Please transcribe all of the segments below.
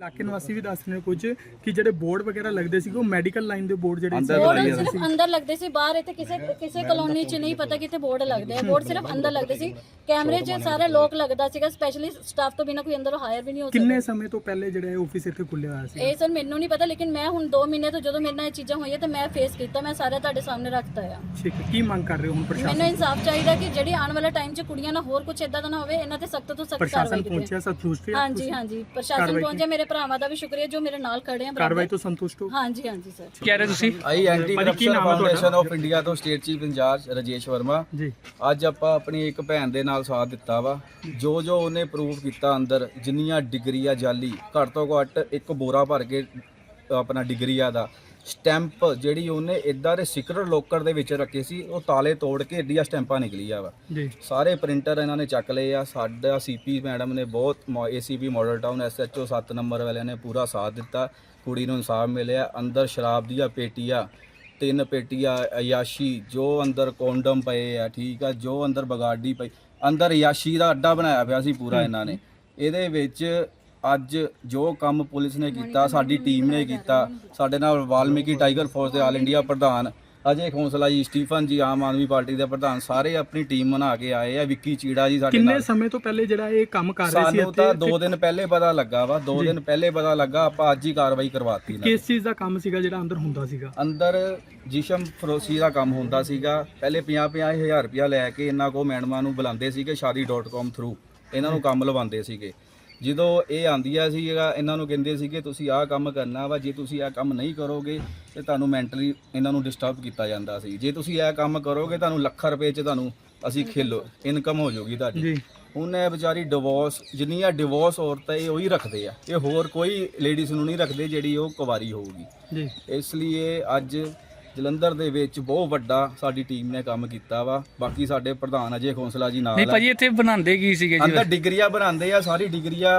ਇਲਾਕੇ ਨਿਵਾਸੀ ਵੀ ਦੱਸ ਰਹੇ ਨੇ ਕੁਝ ਕਿ ਜਿਹੜੇ ਬੋਰਡ ਵਗੈਰਾ ਲੱਗਦੇ ਸੀ ਉਹ ਮੈਡੀਕਲ ਲਾਈਨ ਦੇ ਬੋਰਡ ਜਿਹੜੇ ਅੰਦਰ ਸੀ ਲਾਏ ਬੋਰਡ ਹੋਏ ਸਿਰਫ ਅੰਦਰ ਲੱਗਦੇ ਸੀ ਬਾਹਰ ਇੱਥੇ ਕਿਸੇ ਕਿਸੇ ਕਲੋਨੀ 'ਚ ਨਹੀਂ ਪਤਾ ਕਿਤੇ ਬੋਰਡ ਲੱਗਦੇ ਆ। ਬੋਰਡ ਸਿਰਫ ਅੰਦਰ ਲੱਗਦੇ ਸੀ। ਕੈਮਰੇ 'ਚ ਸਾਰੇ ਲੋਕ ਲੱਗਦਾ ਸੀਗਾ ਸਪੈਸ਼ਲੀ ਸਟਾਫ ਤੋਂ ਬਿਨਾ ਕੋਈ ਅੰਦਰ ਹਾਇਰ ਵੀ ਨਹੀਂ ਹੋ ਸਕਦਾ। ਕਿੰਨੇ ਸਮੇਂ ਤੋਂ ਪਹਿਲੇ ਜਿਹੜਾ ਇਹ ਆਫਿਸ ਇੱਥੇ ਖੁੱਲਿਆ ਹੋਇਆ ਸੀ ਇਹ ਸਰ ਮੈਨੂੰ ਨਹੀਂ ਪਤਾ ਲੇਕਿਨ ਮੈਂ ਹੁਣ 2 ਮਹੀਨੇ ਤੋਂ ਜਦੋਂ ਮੇਰੇ ਨਾਲ ਇਹ ਚੀਜ਼ਾਂ ਹੋਈਆਂ ਤੇ ਮੈਂ ਫੇਸ ਕੀਤਾ ਮੈਂ ਸਾਰੇ ਤੁਹਾਡੇ ਸਾਹਮਣੇ ਰੱਖਤਾ ਆ। ਠੀਕ ਹੈ ਕੀ ਮੰਗ ਕਰ ਰਹੇ ਹੋ ਹੁਣ ਪ੍ਰਸ਼ਾਸਨ ਮੈਨੂੰ ਇਨਸਾਫ ਚਾਹੀਦਾ ਕਿ ਜਿਹੜੀ ਆਉਣ ਵਾਲੇ ਟਾਈਮ 'ਚ ਕੁੜੀਆਂ ਨਾਲ ਹੋਰ ਕੁਝ ਇਦਾਂ ਦਾ ਨਾ ਹੋਵੇ ਇਹਨਾਂ ਤੇ ਸਖਤ ਤੋਂ ਸਖਤ ਪ੍ਰਸ਼ਾਸਨ ਕਾਰਵਾਈ ਕੀਤੀ ਪਹੁੰਚਿਆ ਹੈ ਹਾਂਜੀ ਹਾਂਜੀ। ਪ੍ਰਸ਼ਾਸਨ ਪਹੁੰਚਿਆ ਮੇਰੇ ਭਰਾਵਾਂ ਦਾ ਵੀ ਸ਼ੁਕਰੀਆ ਜੋ ਮੇਰੇ ਨਾਲ ਖੜੇ ਆ ਕਾਰਵਾਈ ਤੋਂ ਸੰਤੁਸ਼ਟ ਹੋ? ਹਾਂਜੀ ਹਾਂਜੀ ਸਰ। ਕਹਿ ਰਹੇ ਤੁਸੀਂ? ਆਈ ਐਂਟੀ ਕਰਪਸ਼ਨ ਨਾਮ ਹੈ ਤੁਹਾਡਾ? ਫਾਊਂਡੇਸ਼ਨ ਆਫ ਇੰਡੀਆ ਤੋਂ state chief in charge Rajesh Verma. Ji. ਅੱਜ ਆਪਾਂ ਆਪਣੀ ਇੱਕ ਭੈਣ ਦੇ ਨਾਲ ਸਾਥ ਦਿੱਤਾ ਵਾ। ਜੋ ਜੋ ਉਹਨੇ ਪ੍ਰੂਫ ਕੀਤਾ ਅੰਦਰ ਜਿੰਨੀਆਂ ਡਿਗਰੀਆਂ ਜਾਲੀ ਘੱਟ ਤੋਂ ਘੱਟ ਇੱਕ ਬੋਰਾ ਭਰ ਕੇ ਆਪਣਾ ਡਿਗਰੀਆਂ ਦਾ ਸਟੈਂਪ ਜਿਹੜੀ ਉਹਨੇ ਇਦਾਂ ਦੇ ਸਿਕਰਟ ਲੋਕਰ ਦੇ ਵਿੱਚ ਰੱਖੇ ਸੀ ਉਹ ਤਾਲੇ ਤੋੜ ਕੇ ਏਡੀਆਂ ਸਟੈਂਪਾਂ ਨਿਕਲੀਆਂ ਵਾ। ਜੀ। ਸਾਰੇ ਪ੍ਰਿੰਟਰ ਇਹਨਾਂ ਨੇ ਚੱਕ ਲਏ ਆ ਸਾਡਾ ਸੀਪੀ ਮੈਡਮ ਨੇ ਬਹੁਤ ACP Model Town SHO 7 number ਵਾਲਿਆਂ ਨੇ ਪੂਰਾ ਸਾਥ ਦਿੱਤਾ। ਕੁੜੀ ਨੂੰ ਇਨਸਾਫ ਮਿਲਿਆ ਅੰਦਰ ਸ਼ਰਾਬ ਦੀਆਂ ਪੇਟੀਆਂ ਤਿੰਨ ਪੇਟੀਆਂ ਅਯਾਸ਼ੀ ਜੋ ਅੰਦਰ ਕੋਂਡਮ ਪਏ ਆ ਠੀਕ ਆ ਜੋ ਅੰਦਰ ਬਗਾੜੀ ਪਈ ਅੰਦਰ ਅਯਾਸ਼ੀ ਦਾ ਅੱਡਾ ਬਣਾਇਆ ਪਿਆ ਸੀ ਪੂਰਾ ਇਹਨਾਂ ਨੇ। ਇਹਦੇ ਵਿੱਚ ਅੱਜ ਜੋ ਕੰਮ ਪੁਲਿਸ ਨੇ ਕੀਤਾ ਸਾਡੀ ਟੀਮ ਨੇ ਕੀਤਾ ਸਾਡੇ ਨਾਲ ਵਾਲਮੀਕੀ ਟਾਈਗਰ ਫੋਰਸ ਦੇ ਆਲ ਇੰਡੀਆ ਪ੍ਰਧਾਨ ਅਜੇ ਖੋਸਲਾ ਜੀ ਸਟੀਫਨ ਜੀ ਆਮ ਆਦਮੀ ਪਾਰਟੀ ਦੇ ਪ੍ਰਧਾਨ ਸਾਰੇ ਆਪਣੀ ਟੀਮ ਬਣਾ ਕੇ ਆਏ ਆ ਵਿੱਕੀ ਚੀੜਾ ਜੀ ਸਾਡੇ ਕਿੰਨੇ ਨਾਲ। ਸਮੇਂ ਤੋਂ ਪਹਿਲੇ ਜਿਹੜਾ ਇਹ ਕੰਮ ਕਰ ਰਹੇ ਸੀ ਸਾਨੂੰ ਤਾਂ ਇੱਥੇ 2 ਦਿਨ ਪਹਿਲੇ ਪਤਾ ਲੱਗਾ ਵਾ 2 ਦਿਨ ਪਹਿਲੇ ਪਤਾ ਲੱਗਾ ਆਪਾਂ ਅੱਜ ਹੀ ਕਾਰਵਾਈ ਕਰਵਾਤੀ ਨਾ ਕਿਸ ਚੀਜ਼ ਦਾ ਕੰਮ ਸੀਗਾ ਜਿਹੜਾ ਅੰਦਰ ਹੁੰਦਾ ਸੀਗਾ? ਅੰਦਰ ਜਿਸ਼ਮ ਫਰੋਸੀ ਦਾ ਕੰਮ ਹੁੰਦਾ ਸੀਗਾ। ਪਹਿਲੇ 50 ਹਜ਼ਾਰ ਰੁਪਇਆ ਲੈ ਕੇ ਇਹਨਾਂ ਕੋ ਮੈਡਮਾਂ ਨੂੰ ਬੁਲਾਉਂਦੇ ਸੀਗੇ ਸ਼ਾਦੀ.com ਥਰੂ ਇਹਨਾਂ ਨੂੰ ਕੰਮ ਲਵਾਉਂਦੇ ਸੀਗੇ। ਜਦੋਂ ਇਹ ਆਂਦੀਆਂ ਸੀਗਾ ਇਹਨਾਂ ਨੂੰ ਕਹਿੰਦੇ ਸੀਗੇ ਤੁਸੀਂ ਆਹ ਕੰਮ ਕਰਨਾ ਵਾ ਜੇ ਤੁਸੀਂ ਆਹ ਕੰਮ ਨਹੀਂ ਕਰੋਗੇ ਤੇ ਤੁਹਾਨੂੰ ਮੈਂਟਲੀ ਇਹਨਾਂ ਨੂੰ ਡਿਸਟਰਬ ਕੀਤਾ ਜਾਂਦਾ ਸੀ। ਜੇ ਤੁਸੀਂ ਇਹ ਕੰਮ ਕਰੋਗੇ ਤੁਹਾਨੂੰ ਲੱਖਾਂ ਰੁਪਏ 'ਚ ਤੁਹਾਨੂੰ ਅਸੀਂ ਖੇਲੋ ਇਨਕਮ ਹੋ ਜਾਊਗੀ ਤੁਹਾਡੀ। ਜੀ। ਹੁਣ ਇਹ ਵਿਚਾਰੀ ਡਿਵੋਰਸ ਜਿੰਨੀਆਂ ਡਿਵੋਰਸ ਔਰਤਾਂ ਇਹ ਉਹੀ ਰੱਖਦੇ ਆ। ਇਹ ਹੋਰ ਕੋਈ ਲੇਡੀਜ਼ ਨੂੰ ਨਹੀਂ ਰੱਖਦੇ ਜਿਹੜੀ ਉਹ ਕੁਵਾਰੀ ਹੋਊਗੀ। ਜੀ। ਇਸ ਲਈ ਅੱਜ ਜਲੰਧਰ ਦੇ ਵਿੱਚ ਬਹੁਤ ਵੱਡਾ ਸਾਡੀ ਟੀਮ ਨੇ ਕੰਮ ਕੀਤਾ ਵਾ। ਬਾਕੀ ਸਾਡੇ ਪ੍ਰਧਾਨ ਅਜੇ ਖੋਸਲਾ ਜੀ ਨਾਲ ਨਹੀਂ ਆ। ਭਾਜੀ ਇੱਥੇ ਬਣਾਉਂਦੇ ਕੀ ਸੀਗੇ ਜੀ ਅੰਦਰ ਡਿਗਰੀਆਂ ਬਣਾਉਂਦੇ ਆ ਸਾਰੀ ਡਿਗਰੀਆਂ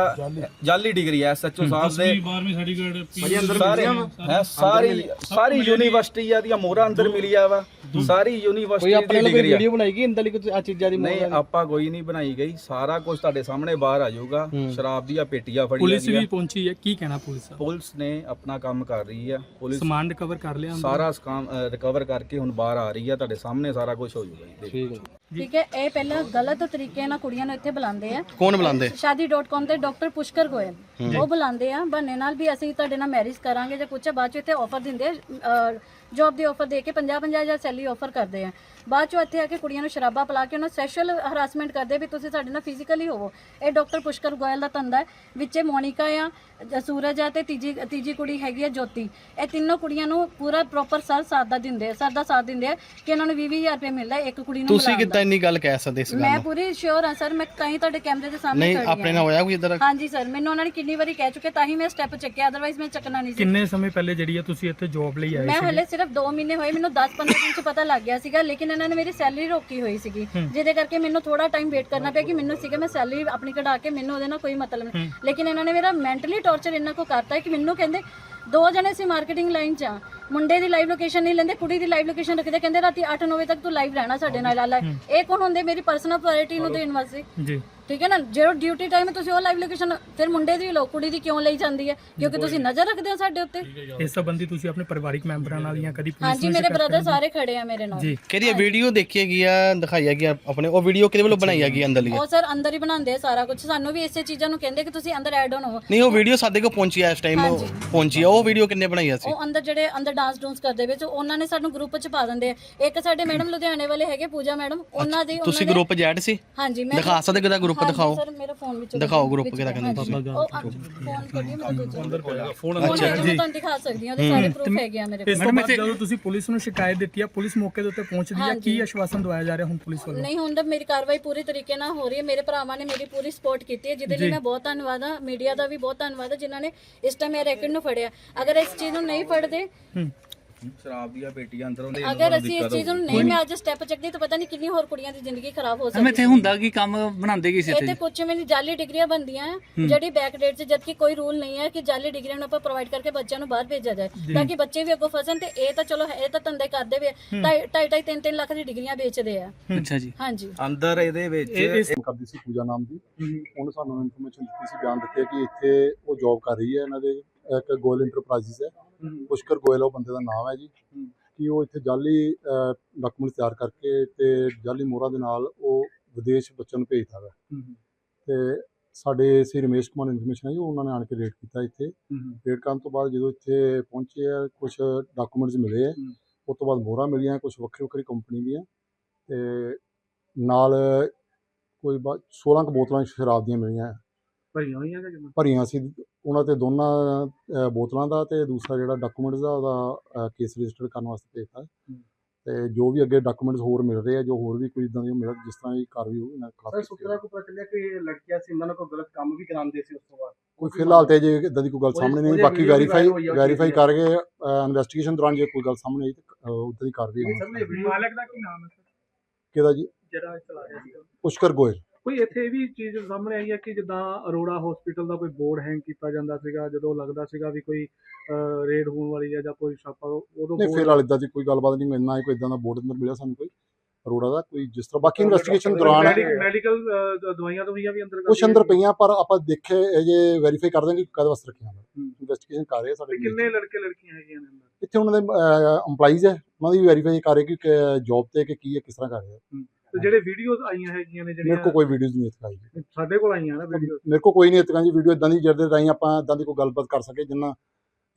ਜਾਲੀ। ਡਿਗਰੀ ਐ ਐਸਐਚਓ ਸਾਹਿਬ ਦੇ। 12ਵੀਂ ਸਰਟੀਫਿਕੇਟ ਭਾਜੀ ਅੰਦਰ ਸਾਰੇ ਹੈ ਸਾਰੀ ਸਾਰੀ ਯੂਨੀਵਰਸਿਟੀਆਂ ਦੀਆਂ ਮੋਹਰਾਂ ਅੰਦਰ ਮਿਲੀਆਂ ਵਾ। ਸਾਰੀ ਯੂਨੀਵਰਸਿਟੀ ਦੀ ਡਿਗਰੀ ਬਣਾਏਗੀ ਇੰਦਰ ਲਈ ਕੁਝ ਆ ਚੀਜ਼ਾਂ ਦੀ ਨਹੀਂ ਆਪਾਂ ਕੋਈ ਨਹੀਂ ਬਣਾਈ ਗਈ। ਸਾਰਾ ਕੁਝ ਤੁਹਾਡੇ ਸਾਹਮਣੇ ਬਾਹਰ ਆ ਜਾਊਗਾ। ਸ਼ਰਾਬ ਦੀਆਂ ਪੇਟੀਆਂ ਫੜੀਆਂ ਪੁਲਿਸ ਗਈਆਂ। ਵੀ ਪਹੁੰਚੀ ਹੈ। ਕੀ ਕਹਿਣਾ ਪੁਲਿਸ ਦਾ? ਪੁਲਿਸ ਨੇ ਆਪਣਾ ਕੰਮ ਕਰ ਰਹੀ ਆ। ਪੁਲਿਸ ਸਮਾਨ ਰਿਕਵਰ ਕਰ ਲਿਆ ਅੰਦਰ? ਸਾਰਾ ਕੰਮ ਰਿਕਵਰ ਕਰਕੇ ਹੁਣ ਬਾਹਰ ਆ ਰਹੀ ਆ। ਤੁਹਾਡੇ ਸਾਹਮਣੇ ਸਾਰਾ ਕੁਝ ਹੋ ਜਾਊਗਾ ਜੀ। ਦੇਖੋ। ਠੀਕ ਹੈ ਇਹ ਪਹਿਲਾਂ ਗਲਤ ਤਰੀਕੇ ਨਾਲ ਕੁੜੀਆਂ ਨੂੰ ਇੱਥੇ ਬੁਲਾਉਂਦੇ ਆ। ਕੌਣ ਬੁਲਾਉਂਦੇ? ਸ਼ਾਦੀ.com ਤੇ ਡਾਕਟਰ ਪੁਸ਼ਕਰ ਗੋਇਲ। ਉਹ ਬੁਲਾਉਂਦੇ ਆ ਬਹਾਨੇ ਨਾਲ ਵੀ ਅਸੀਂ ਤੁਹਾਡੇ ਨਾਲ ਮੈਰਿਜ ਕਰਾਂਗੇ ਜਾਂ ਕੁਛ ਬਾਅਦ ਚ ਇੱਥੇ ਆਫਰ ਦਿੰਦੇ ਆ ਜੌਬ ਦੀ ਆਫਰ ਦੇ ਕੇ 50 50 ਹਜ਼ਾਰ ਸੈਲਰੀ ਆਫਰ ਕਰਦੇ ਆ। ਬਾਅਦ ਚੋਂ ਇੱਥੇ ਆ ਕੇ ਕੁੜੀਆਂ ਨੂੰ ਸ਼ਰਾਬਾਂ ਪਿਲਾ ਕੇ ਉਹਨਾਂ ਸੈਸ਼ੂਅਲ ਹਰਾਸਮੈਂਟ ਕਰਦੇ ਵੀ ਤੁਸੀਂ ਸਾਡੇ ਨਾਲ ਫਿਜ਼ੀਕਲੀ ਹੋਵੋ। ਇਹ ਡਾਕਟਰ ਪੁਸ਼ਕਰ ਗੋਇਲ ਦਾ ਧੰਦਾ ਹੈ। ਵਿੱਚੇ ਮੋਨਿਕਾ ਆ ਜ- ਸੂਰਜ ਆ ਤੇ ਤੀਜੀ ਤੀਜੀ ਕੁੜੀ ਹੈਗੀ ਆ ਜੋਤੀ। ਇਹ ਤਿੰਨੋਂ ਕੁੜੀਆਂ ਨੂੰ ਪੂਰਾ ਪ੍ਰੋਪਰ ਸਰ ਸਾਥ ਦਾ ਦਿੰਦੇ ਆ ਸਰ ਦਾ ਸਾਥ ਦਿੰਦੇ ਆ ਕਿ ਇਹਨਾਂ ਨੂੰ 20 ਹਜ਼ਾਰ ਰੁਪਏ ਮਿਲਦਾ ਹੈ ਇੱਕ ਕੁੜੀ ਨੂੰ ਤੁਸੀਂ ਬੁਲਾਉਣ ਦਾ। ਕਿੱਦਾਂ ਇੰਨੀ ਗੱਲ ਕਹਿ ਸਕਦੇ ਇਸ ਗੱਲ ਮੈਂ ਨੂੰ। ਪੂਰੀ ਸ਼ੋਰ ਹਾਂ ਸਰ ਮੈਂ ਕहीं ਤੁਹਾਡੇ ਕੈਮਰੇ ਦੇ ਸਾਹਮਣੇ ਨਹੀਂ ਖੜੀ ਆਪਣੇ ਨਾਲ ਹੋਇਆ ਕੋਈ ਇਧਰ? ਹਾਂਜੀ ਸਰ ਮੈਨੂੰ ਉਹਨਾਂ ਨੇ ਕਿੰਨੀ ਵਾਰੀ ਕਹਿ ਚੁੱਕੇ ਤਾਂ ਹੀ ਮੈਂ ਸਟੈਪ ਚੱਕਿਆ ਅਦਰਵਾਈਜ਼ ਮੈਂ ਚੱਕਣਾ ਨਹੀਂ ਸੀ। ਕਿੰਨੇ ਸਮੇਂ ਪਹਿਲੇ ਜਿਹੜੀ ਹੈ ਤੁਸੀਂ ਇੱਥੇ ਜੌਬ ਲਈ ਆਏ ਮੈਂ ਹਲੇ ਸਿਰਫ 2 ਮਹੀਨੇ ਹੋਏ ਮੈਨੂੰ 10-15 ਦਿਨ ਚ ਪਤਾ ਲੱਗ ਗਿਆ ਸੀਗਾ ਲੇਕਿਨ ਇਹਨਾਂ ਨੇ ਮੇਰੀ ਸੈਲਰੀ ਰੋਕੀ ਹੋਈ ਸੀਗੀ। ਜਿਹਦੇ ਕਰਕੇ ਮੈਨੂੰ ਥੋੜਾ ਟਾਈਮ ਵੇਟ ਕਰਨਾ ਪਿਆ ਕਿ ਮੈਨੂੰ ਸੀਗਾ ਮੈਂ ਸੈਲਰੀ ਆਪਣੀ ਕਢਾ ਕੇ ਮੈਨੂੰ ਉਹਦੇ ਨਾਲ ਕੋਈ ਮਤਲਬ ਨਹੀਂ। ਲੇਕਿਨ ਇਹਨਾਂ ਨੇ ਮੇਰਾ ਮੈਂਟਲੀ ਟੌਰਚਰ ਇਹਨਾਂ ਕੋ ਕਰਤਾ ਕਿ ਮੈਨੂੰ ਕਹਿੰਦੇ ਦੋ ਜਣੇ ਸੀ ਮਾਰਕੀਟਿੰਗ ਲਾਈਨ 'ਚ ਆ। ਮੁੰਡੇ ਦੀ ਲਾਈਵ ਲੋਕੇਸ਼ਨ ਨਹੀਂ ਲੈਂਦੇ ਕੁੜੀ ਦੀ ਲਾਈਵ ਲੋਕੇਸ਼ਨ ਰੱਖਦੇ ਕਹਿੰਦੇ ਰਾਤੀ 8-9 ਵਜੇ ਤੱਕ ਤੂੰ ਲਾਈਵ ਰਹਿਣਾ ਸਾਡੇ ਨਾਲ ਆਲਾ। ਇਹ ਕੌਣ ਹੁੰਦੇ? ਮੇਰੀ ਪਰਸਨਲ ਪ੍ਰਾਇੋਰਟੀ ਨੂੰ ਦੇਣ ਵਾਸਤੇ। ਜੀ। ਠੀਕ ਹੈ ਨਾ? ਜਿਹੜਾ ਡਿਊਟੀ ਟਾਈਮ ਤੁਸੀਂ ਉਹ ਲਾਈਵ ਲੋਕੇਸ਼ਨ ਫਿਰ ਮੁੰਡੇ ਦੀ ਲੋ ਕੁੜੀ ਦੀ ਕਿਉਂ ਲਈ ਜਾਂਦੀ ਹੈ? ਕਿਉਂਕਿ ਤੁਸੀਂ ਨਜ਼ਰ ਰੱਖਦੇ ਹੋ ਸਾਡੇ ਉੱਤੇ। ਇਸ ਸੰਬੰਧੀ ਤੁਸੀਂ ਆਪਣੇ ਪਰਿਵਾਰਿਕ ਮੈਂਬਰਾਂ ਨਾਲ ਜਾਂ ਕਦੀ ਪੁਲਿਸ ਹਾਂਜੀ ਮੇਰੇ ਬ੍ਰਦਰ ਸਾਰੇ ਖੜੇ ਆ ਮੇਰੇ ਨਾਲ। ਜੀ। ਕਿਹੜੀ ਵੀਡੀਓ ਦੇਖੀ ਹੈਗੀ ਆ ਦਿਖਾਈ ਹੈਗੀ ਆ ਆਪਣੇ ਉਹ ਵੀਡੀਓ ਕਿਹਦੇ ਵੱਲੋਂ ਬਣਾਈ ਹੈਗੀ ਅੰਦਰ ਲਈ? ਉਹ ਸਰ ਅੰਦਰ ਹੀ ਬਣਾਉਂਦੇ ਆ ਸਾਰਾ ਕੁਝ ਸਾਨੂੰ ਵੀ ਇਸੇ ਚੀਜ਼ਾਂ ਨੂੰ ਕਹਿੰਦੇ ਕਿ ਤੁਸੀਂ ਅੰਦਰ ਐਡ ਆਨ ਹੋ ਨਹੀਂ ਉਹ ਵੀਡੀਓ ਸਾਡੇ ਕੋਲ ਪਹੁੰਚੀ ਆ ਇਸ ਟਾਈਮ ਪਹੁੰਚੀ ਆ। ਉਹ ਵੀਡੀਓ ਕਿੰਨੇ ਬਣਾਈ ਆ ਸੀ ਉਹ ਅੰਦਰ ਜਿਹੜੇ ਅੰਦਰ ਡਾਂਸ ਡੂੰਸ ਕਰਦੇ ਵਿੱਚ ਉਹਨਾਂ ਨੇ ਸਾਨੂੰ ਗਰੁੱਪ 'ਚ ਪਾ ਦਿੰਦੇ ਆ। ਇੱਕ ਸਾਡੇ ਮੈਡਮ ਲੁਧਿਆਣੇ ਵਾਲੇ ਹੈਗੇ ਪੂਜਾ ਮੈਡਮ ਉਹਨਾਂ ਦੀ ਤੁਸੀਂ ਗਰੁੱਪ ਜੈਡ ਸੀ? ਹਾਂਜੀ ਮੈਂ ਦਿਖਾ ਸਕਦੇ ਕਿਹਦਾ ਗਰੁੱਪ ਦਿਖਾਓ। ਸਰ ਮੇਰਾ ਫੋਨ ਵਿੱਚ ਦਿਖਾਓ ਕਿਹੜਾ ਕਹਿੰਦੇ ਤੁਸੀਂ। ਉਹ ਫੋਨ ਕੱਢੀ ਮੇਰਾ ਦੂਜਾ ਅੰਦਰ ਪਿਆ ਫੋਨ ਅੱਛਾ ਜੀ। ਤੁਹਾਨੂੰ ਦਿਖਾ ਸਕਦੀ ਹਾਂ ਉਹਦੇ ਸਾਰੇ ਪ੍ਰੂਫ ਹੈਗੇ ਆ ਮੇਰੇ ਕੋਲ ਇਸ ਤੋਂ ਬਾਅਦ ਜਦੋਂ ਤੁਸੀਂ ਪੁਲਿਸ ਨੂੰ ਸ਼ਿਕਾਇਤ ਦਿੱਤੀ ਆ ਪੁਲਿਸ ਮੌਕੇ ਦੇ ਉੱਤੇ ਪਹੁੰਚਦੀ ਆ ਕੀ ਆਸ਼ਵਾਸਨ ਦਵਾਇਆ ਜਾ ਰਿਹਾ ਹੁਣ ਪੁਲਿਸ ਵੱਲੋਂ? ਨਹੀਂ ਹੁਣ ਤਾਂ ਮੇਰੀ ਕਾਰਵਾਈ ਪੂਰੀ ਤਰੀਕੇ ਨਾਲ ਹੋ ਰਹੀ ਹੈ। ਮੇਰੇ ਭਰਾਵਾਂ ਨੇ ਮੇਰੀ ਪੂਰੀ ਸਪੋਰਟ ਕੀਤੀ ਹੈ ਜਿਹਦੇ ਲਈ ਮੈਂ ਬਹੁਤ ਧੰਨਵਾਦ ਹਾਂ। ਮੀਡੀਆ ਦਾ ਵੀ ਬਹੁਤ ਧੰਨਵਾਦ ਹੈ ਜਿਨ੍ਹਾਂ ਨੇ ਇਸ ਟਾਈਮ ਇਹ ਰੈਕਡ ਨੂੰ ਫੜਿਆ। ਅਗਰ ਇਸ ਚੀਜ਼ ਨੂੰ ਨਹੀਂ ਫੜਦੇ ਸ਼ਰਾਬ ਦੀਆਂ ਪੇਟੀਆਂ ਅੰਦਰੋਂ ਦੇ ਅਗਰ ਅਸੀਂ ਇਸ ਚੀਜ਼ ਨੂੰ ਨਹੀਂ ਮੈਂ ਅੱਜ ਸਟੈਪ ਚੱਕਦੀ ਤਾਂ ਪਤਾ ਨਹੀਂ ਕਿੰਨੀ ਹੋਰ ਕੁੜੀਆਂ ਦੀ ਜ਼ਿੰਦਗੀ ਖਰਾਬ ਹੋ ਸਕਦੀ ਇੱਥੇ ਹੁੰਦਾ ਕੀ ਕੰਮ ਬਣਾਉਂਦੇ ਕੀ ਸੀ ਇੱਥੇ? ਕੁਝ ਮੇਰੀ ਜਾਲੀ ਡਿਗਰੀਆਂ ਬੰਦੀਆਂ ਜਿਹੜੀ ਬੈਕ ਡੇਟ 'ਚ ਜਦਕਿ ਕੋਈ ਰੂਲ ਨਹੀਂ ਹੈ ਕਿ ਜਾਲੀ ਡਿਗਰੀਆਂ ਨੂੰ ਆਪਾਂ ਪ੍ਰੋਵਾਈਡ ਕਰਕੇ ਬੱਚਿਆਂ ਨੂੰ ਬਾਹਰ ਭੇਜਿਆ ਜਾਏ। ਤਾਂ ਕਿ ਬੱਚੇ ਵੀ ਅੱਗੋਂ ਫਸਣ ਤੇ ਇਹ ਤਾਂ ਚਲੋ ਇਹ ਤਾਂ ਧੰਦੇ ਕਰਦੇ ਵੀ 2.5 3 3 ਲੱਖ ਦੀ ਡਿਗਰੀਆਂ ਵੇਚਦੇ ਆ। ਅੱਛਾ ਜੀ। ਹਾਂਜੀ। ਅੰਦਰ ਇਹਦੇ ਵਿੱਚ ਕਰਦੀ ਸੀ ਪੂਜਾ ਨਾਮ ਦੀ। ਉਹਨੇ ਸਾਨੂੰ ਇਨਫੋਰਮੇਸ਼ਨ ਦਿੱਤੀ ਸੀ ਬਿਆਨ ਦਿੱਤੇ ਕਿ ਇੱਥੇ ਉਹ ਜੌਬ ਕਰ ਰਹੀ ਹੈ ਇਹਨਾਂ ਦੇ ਇੱਕ ਗੋਇਲ ਇੰਟਰਪ੍ਰਾਈਜ਼ਸ ਹੈ। ਪੁਸ਼ਕਰ ਗੋਇਲ ਉਹ ਬੰਦੇ ਦਾ ਨਾਮ ਹੈ ਜੀ। ਕਿ ਉਹ ਇੱਥੇ ਜਾਲੀ ਡਾਕੂਮੈਂਟ ਤਿਆਰ ਕਰਕੇ ਤੇ ਜਾਲੀ ਮੋਹਰਾਂ ਦੇ ਨਾਲ ਉਹ ਵਿਦੇਸ਼ ਬੱਚਿਆਂ ਨੂੰ ਭੇਜਦਾ ਹੈ ਤੇ ਸਾਡੇ ਸੀ ਰਮੇਸ਼ ਕੁਮਾਰ ਇਨਫੋਰਮੇਸ਼ਨ ਹੈ ਜੀ ਉਹਨਾਂ ਨੇ ਆਣ ਕੇ ਰੇਡ ਕੀਤਾ ਇੱਥੇ। ਰੇਡ ਕਰਨ ਤੋਂ ਬਾਅਦ ਜਦੋਂ ਇੱਥੇ ਪਹੁੰਚੇ ਆ ਕੁਝ ਡਾਕੂਮੈਂਟਸ ਮਿਲੇ ਆ। ਉਸ ਤੋਂ ਬਾਅਦ ਮੋਹਰਾਂ ਮਿਲੀਆਂ ਕੁਝ ਵੱਖਰੀ ਵੱਖਰੀ ਕੰਪਨੀ ਦੀਆਂ। ਤੇ ਨਾਲ ਕੋਈ ਬਾ- 16 ਕੁ ਬੋਤਲਾਂ ਸ਼ਰਾਬ ਦੀਆਂ ਮਿਲੀਆਂ। ਭਰੀਆਂ ਹੋਈਆਂ ਕਿ ਜਮਾ? ਭਰੀਆਂ ਸੀ। ਉਹਨਾਂ ਤੇ ਦੋਨਾਂ ਬੋਤਲਾਂ ਦਾ ਤੇ ਦੂਸਰਾ ਜਿਹੜਾ ਡਾਕੂਮੈਂਟਸ ਦਾ ਉਹਦਾ ਕੇਸ ਰਜਿਸਟਰ ਕਰਨ ਵਾਸਤੇ ਭੇਜਤਾ ਤੇ ਜੋ ਵੀ ਅੱਗੇ ਡਾਕੂਮੈਂਟਸ ਹੋਰ ਮਿਲ ਰਹੇ ਆ ਜੋ ਹੋਰ ਵੀ ਕੋਈ ਇਦਾਂ ਦੀ ਮਿਲ ਜਿਸ ਤਰ੍ਹਾਂ ਦੀ ਕਾਰਵਾਈ ਹੋਊ ਇਹਨਾਂ ਸਰ ਖਿਲਾਫ ਸੁਤਰਾ ਕੋ ਪਤਾ ਚੱਲਿਆ ਕਿ ਇਹ ਲੜਕੀਆਂ ਸੀ ਇਹਨਾਂ ਨੂੰ ਕੋਈ ਗਲਤ ਕੰਮ ਵੀ ਕਰਾਉਂਦੇ ਸੀ ਉਸ ਤੋਂ ਬਾਅਦ? ਕੋਈ ਫਿਲਹਾਲ ਤੇ ਜੇ ਇਦਾਂ ਦੀ ਕੋਈ ਗੱਲ ਉਹਦੇ- ਸਾਹਮਣੇ ਨਹੀਂ ਉਹਦੇ ਬਾਕੀ video ਵੀ ਵੈਰੀਫਾਈ viral ਹੋਈ ਆ ਉਹ ਵੈਰੀਫਾਈ ਚੀਜ਼ ਕਰਕੇ ਇਨਵੈਸਟੀਗੇਸ਼ਨ ਦੌਰਾਨ ਜੇ ਕੋਈ ਗੱਲ ਸਾਹਮਣੇ ਆਈ ਤਾਂ ਉਦਾਂ ਦੀ ਕਾਰਵਾਈ ਸਰ ਵੀਡੀਓ ਮਾਲਕ ਦਾ ਕੀ ਨਾਮ ਹੈ ਸਰ? ਕਿਹਦਾ ਜੀ? ਜਿਹੜਾ ਚਲਾ ਰਿਹਾ ਸੀ ਪੁਸ਼ਕਰ ਗੋਇਲ। ਕੋਈ ਇੱਥੇ ਇਹ ਵੀ ਚੀਜ਼ ਸਾਹਮਣੇ ਆਈ ਹੈ ਕਿ ਜਿੱਦਾਂ ਅਰੋੜਾ ਹਸਪੀਟਲ ਦਾ ਕੋਈ ਬੋਰਡ ਹੈਂਗ ਕੀਤਾ ਜਾਂਦਾ ਸੀਗਾ ਜਦੋਂ ਲੱਗਦਾ ਸੀਗਾ ਵੀ ਕੋਈ ਰੇਡ ਹੋਣ ਵਾਲੀ ਹੈ ਜਾਂ ਕੋਈ ਛਾਪਾ ਉਦੋਂ ਨਹੀਂ ਫਿਲਹਾਲ ਇਦਾਂ ਦੀ ਕੋਈ ਗੱਲਬਾਤ ਨਹੀਂ ਮੈਨੂੰ ਨਾ ਹੀ ਕੋਈ ਇਦਾਂ ਦਾ ਬੋਰਡ ਅੰਦਰ ਮਿਲਿਆ ਸਾਨੂੰ ਕੋਈ ਅਰੋੜਾ ਦਾ ਕੋਈ ਜਿਸ ਤਰ੍ਹਾਂ ਬਾਕੀ ਇਨਵੈਸਟੀਗੇਸ਼ਨ ਦੌਰਾਨ ਮੈਡੀਕਲ ਦਵਾਈਆਂ ਦਵਾਈਆਂ ਵੀ ਅੰਦਰ ਕੁਛ ਅੰਦਰ ਪਈਆਂ ਪਰ ਆਪਾਂ ਦੇਖੇ ਜੇ ਵੈਰੀਫਾਈ ਕਰ ਦਾਂਗੇ ਕਿ ਕਦ ਵਾਸਤੇ ਰੱਖੀਆਂ ਇਨਵੈਸਟੀਗੇਸ਼ਨ ਕਰ ਰਹੇ ਸਾਡੇ ਕਿੰਨੇ ਲੜਕੇ ਲੜਕੀਆਂ ਹੈਗੀਆਂ ਨੇ ਅੰਦਰ? ਇੱਥੇ ਉਹਨਾਂ ਦੇ EMPLOYEES ਹੈ ਉਹਨਾਂ ਦੀ ਵੈਰੀਫਾਈ ਕਰ ਰਹੇ ਕਿ ਜੌਬ ਤੇ ਕਿ ਕੀ ਹੈ ਕਿਸ ਤਰ੍ਹਾਂ ਕਰ ਰਹੇ ਤੇ ਜਿਹੜੇ ਵੀਡੀਓਜ਼ ਆਈਆਂ ਹੈਗੀਆਂ ਨੇ ਮੇਰੇ ਕੋਲ ਕੋਈ ਵੀਡੀਓਜ਼ ਨਹੀਂ ਇੱਥੇ ਆਈ। ਸਾਡੇ ਕੋਲ ਆਈਆਂ ਨਾ ਵੀਡੀਓ ਮੇਰੇ ਕੋਲ ਕੋਈ ਨਹੀਂ ਇੱਥੇ ਜੀ ਵੀਡੀਓ ਇਦਾਂ ਦੀ ਜਿਹਦੇ ਰਾਹੀਂ ਆਪਾਂ ਇਦਾਂ ਦੀ ਕੋਈ ਗੱਲਬਾਤ ਕਰ ਸਕੇ ਜਿੰਨਾ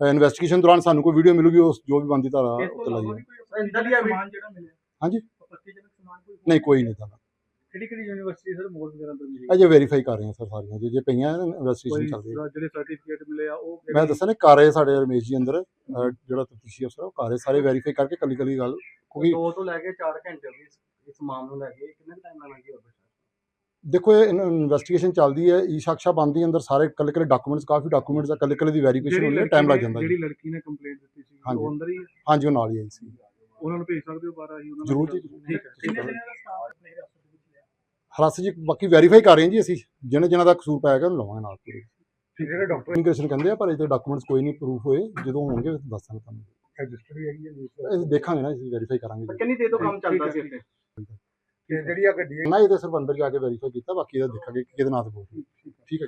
ਇਨਵੈਸਟੀਗੇਸ਼ਨ ਦੌਰਾਨ ਸਾਨੂੰ ਕੋਈ ਵੀਡੀਓ ਮਿਲੂਗੀ ਉਸ ਜੋ ਵੀ ਬੰਦੀ ਧਾਰਾ ਚਲਾਈ ਹੈ। ਇੰਦਲੀਆ ਸਮਾਨ ਜਿਹੜਾ ਮਿਲਿਆ। ਹਾਂਜੀ? ਪੱਤੀਜਨਕ ਸਮਾਨ ਕੋਈ ਨਹੀਂ ਕੋਈ ਨਹੀਂ ਤਾਂ ਕਿਹੜੀ ਕਿਹੜੀ ਯੂਨੀਵਰਸਿਟੀ ਸਰ ਮੋਲ ਵਗੈਰਾ ਤੋਂ ਮਿਲੀ? ਅਜੇ ਵੈਰੀਫਾਈ ਕਰ ਰਹੇ ਹਾਂ ਸਰ ਸਾਰੀਆਂ ਜੇ ਜੇ ਪਈਆਂ ਇਨਵੈਸਟੀਗੇਸ਼ਨ ਚੱਲ ਰਹੀ ਹੈ। ਜਿਹੜੇ ਸਰਟੀਫਿਕੇਟ ਮਿਲੇ ਆ ਉਹ ਮੈਂ ਦੱਸਿਆ ਨਾ ਕਰ ਰਹੇ ਸਾਡੇ ਰਮੇਸ਼ ਜੀ ਅੰਦਰ ਅਹ, ਜਿਹੜਾ ਤਫਤੀਸ਼ੀ ਅਫਸਰ ਆ, ਉਹ ਕਰ ਰਹੇ ਸਾਰੇ ਵੈਰੀਫਾਈ ਕਰਕੇ ਕੱਲੀ ਕੱਲੀ ਗੱਲ ਕਿਉਂਕਿ ਦੋ ਤੋਂ ਲੈ ਕੇ 4 ਘੰਟੇ ਹੋ ਗਏ। ਇਸ- ਮਾਮਲੇ ਨੂੰ ਲੈ ਕੇ ਕਿੰਨੇ ਟਾਈਮ ਲੱਗਣਾ ਜੀ ਹੋਰ ਦੇਖੋ ਇਹ ਇਨਵੈਸਟੀਗੇਸ਼ਨ ਚੱਲਦੀ ਹੈ ਈ ਸ਼ਖਸ਼ਾ ਬੰਦੀ ਅੰਦਰ ਸਾਰੇ ਕੱਲੇ ਕੱਲੇ ਡਾਕੂਮੈਂਟਸ ਕਾਫੀ ਡਾਕੂਮੈਂਟਸ ਆ ਕੱਲੇ ਕੱਲੇ ਦੀ ਵੈਰੀਫਿਕੇਸ਼ਨ ਹੋਣੀ ਹੈ ਟਾਈਮ ਲੱਗ ਜਾਂਦਾ ਜੀ। ਜਿਹੜੀ ਲੜਕੀ ਨੇ ਕੰਪਲੇਂਟ ਦਿੱਤੀ ਸੀ। ਉਹ ਅੰਦਰ ਹੀ ਹੈ? ਹਾਂਜੀ ਉਹ ਨਾਲ ਹੀ ਆਈ ਸੀ। ਉਹਨਾਂ ਨੂੰ ਭੇਜ ਸਕਦੇ ਹੋ ਬਾਹਰ ਆਈ ਉਹਨਾਂ ਜ਼ਰੂਰ ਜੀ। ਠੀਕ ਹੈ। ਹੈ। ਦਿਨਾਂ ਦਾ ਸਟਾਫ ਵਿੱਚ ਲਿਆ? ਹਰਸ ਜੀ ਬਾਕੀ ਵੈਰੀਫਾਈ ਕਰ ਰਹੇ ਹਾਂ ਜੀ ਅਸੀਂ। ਜਿਹਨੇ ਜਿਹਨਾਂ ਦਾ ਕਸੂਰ ਪਾਇਆ ਗਿਆ ਉਹਨੂੰ ਲਵਾਂਗੇ ਨਾਲ ਪੂਰੇ। ਜਿਹੜੇ ਡਾਕਟਰ ਇਮੀਗ੍ਰੇਸ਼ਨ ਕਹਿੰਦੇ ਆ ਪਰ ਇਹਦੇ ਡਾਕੂਮੈਂਟਸ ਕੋਈ ਨਹੀਂ ਪ੍ਰੂਫ ਹੋਏ। ਜਦੋਂ ਹੋਣਗੇ ਦੱਸਾਂਗੇ ਤੁਹਾਨੂੰ। ਰਜਿਸਟਰੀ ਹੈਗੀ ਹੈ ਇਹ ਦੇਖਾਂਗੇ ਨਾ ਅਸੀਂ ਵੈਰੀਫਾਈ ਕਰਾਂਗੇ ਜੀ। ਕਿੰਨੀ ਦੇਰ ਤੋਂ ਕੰਮ ਚੱਲਦਾ ਸੀ ਇੱਥੇ? ਜਿਹੜੀ ਆ ਗੱਡੀ ਨਾ ਇਹਦੇ ਸਿਰਫ ਅੰਦਰ ਜਾ ਕੇ ਵੈਰੀਫਾਈ ਕੀਤਾ ਬਾਕੀ ਇਹਦਾ ਦੇਖਾਂਗੇ ਕਿ ਕਿਹਦੇ ਨਾਂ ਤੇ ਬੋਲ ਹੈ। ਠੀਕ ਹੈ।